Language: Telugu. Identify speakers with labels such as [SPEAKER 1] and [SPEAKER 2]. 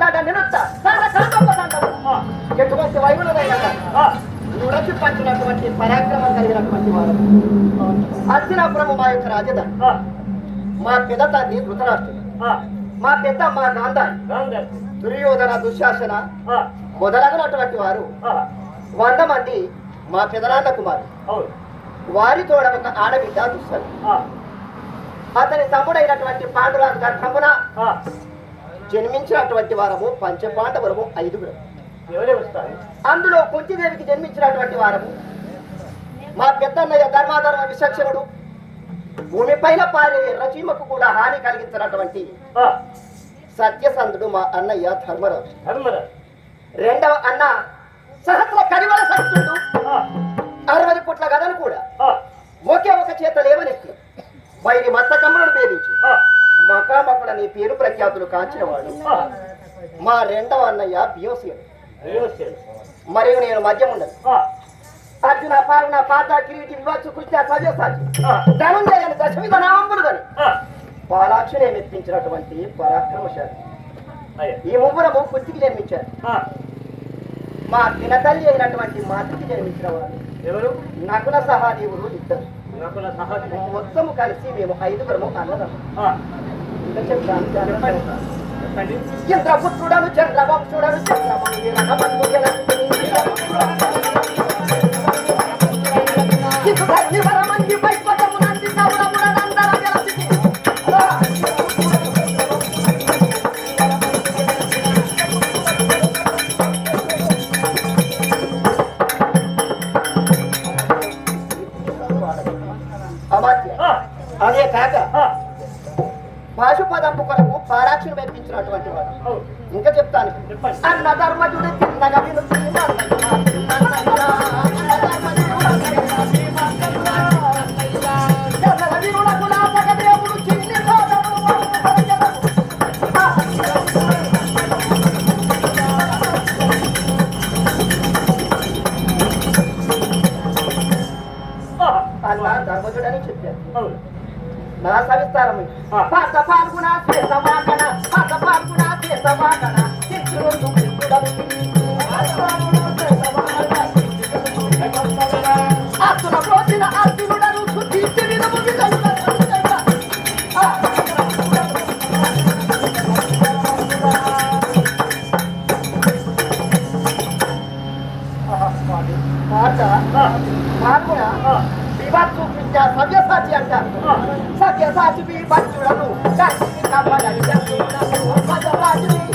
[SPEAKER 1] దాట నిలుస్తా దాట కలప దండము
[SPEAKER 2] ఆ,
[SPEAKER 1] ఎటువంటి వైగులమైన
[SPEAKER 2] ఆ,
[SPEAKER 1] నుడచి పట్టినటువంటి పరాక్రమం కలిగినటువంటి వారు. హస్తినాపురము మా యొక్క రాజధాని. మా పెద్ద తండ్రి ధృతరాష్ట్రుడు మా పెద్ద మా గాంధారి. దుర్యోధన దుశ్శాసన మొదలగినటువంటి వారు. వంద మంది మా పెదనాన్న కుమారు
[SPEAKER 2] అవును.
[SPEAKER 1] వారితో ఒక ఆడబిడ్డ
[SPEAKER 2] ఆ,
[SPEAKER 1] అతని తమ్ముడైనటువంటి పాండురాజు గర్భమున జన్మించినటువంటి వారము పంచపాండవులము ఐదుగురు. అందులో కుంతిదేవికి జన్మించినటువంటి వారము. మా పెద్దన్నయ్య ధర్మాధర్మ విచక్షణుడు భూమిపైన పారే ఎర్రచీమకు కూడా హాని కలిగించినటువంటి సత్యసంధుడు మా అన్నయ్య ధర్మరాజు.
[SPEAKER 2] ధర్మరాజు.
[SPEAKER 1] రెండవ అన్న సహస్ర కరివల సత్యుడు
[SPEAKER 2] ఆ,
[SPEAKER 1] అరవై పుట్ల గదను కూడా. ఒకే ఒక చేత లేవనెత్తి. వైరి మత్తకమ్మలను భేదించి. మకామకుడ నీ పేరు ప్రఖ్యాతులు కాంచినవాడు. మా రెండవ అన్నయ్య
[SPEAKER 2] రేవసేలు.
[SPEAKER 1] మరియు నేను మద్యం ఉండను
[SPEAKER 2] ఆ,
[SPEAKER 1] అర్జున పాల్గొన పాత కిరీటి వివచ్చు కృత్య సవ్యసాచి.
[SPEAKER 2] ఆ,
[SPEAKER 1] ధనుంజయని దశవిధ నామంబులు గని. పాలాక్షునే మెప్పించినటువంటి పరాక్రమశాలి. ఈ ముగ్గురము కుంతికి జన్మించారు. మా దినతల్లి అయినటువంటి మాతృకి జన్మించిన వారు.
[SPEAKER 2] ఎవరు?
[SPEAKER 1] నకుల సహాదేవులు ఇద్దరు. మొత్తము కలిసి మేము ఐదుగురము అన్నదం చంద్రపుత్రుడను చంద్రవంశుడను చంద్రమణి వీరనబంధు అదే కాక పాశుపదంపు కొరకు పారాక్షులు మెప్పించినటువంటి వాడు. ఇంకా చెప్తాను. అన్న ధర్మజుడు
[SPEAKER 2] ఆ,
[SPEAKER 1] అన్న ధర్మజుడని చెప్పారు.
[SPEAKER 2] मला
[SPEAKER 1] सविस्तर पाच
[SPEAKER 2] फाल्गुणा
[SPEAKER 1] ते समागणा पाच फाल्गुणा ते समागणा चित्रून दुखी कुडबी आतुरा प्रोतीन आतुरा डरू सुती तिरी
[SPEAKER 2] नमुगी
[SPEAKER 1] कल्पना
[SPEAKER 2] फाल्गुणा
[SPEAKER 1] Batupinya sabia saja anda.
[SPEAKER 2] Sakya
[SPEAKER 1] saja bi batu lalu. Dan kita pada dia sudah pada lagi.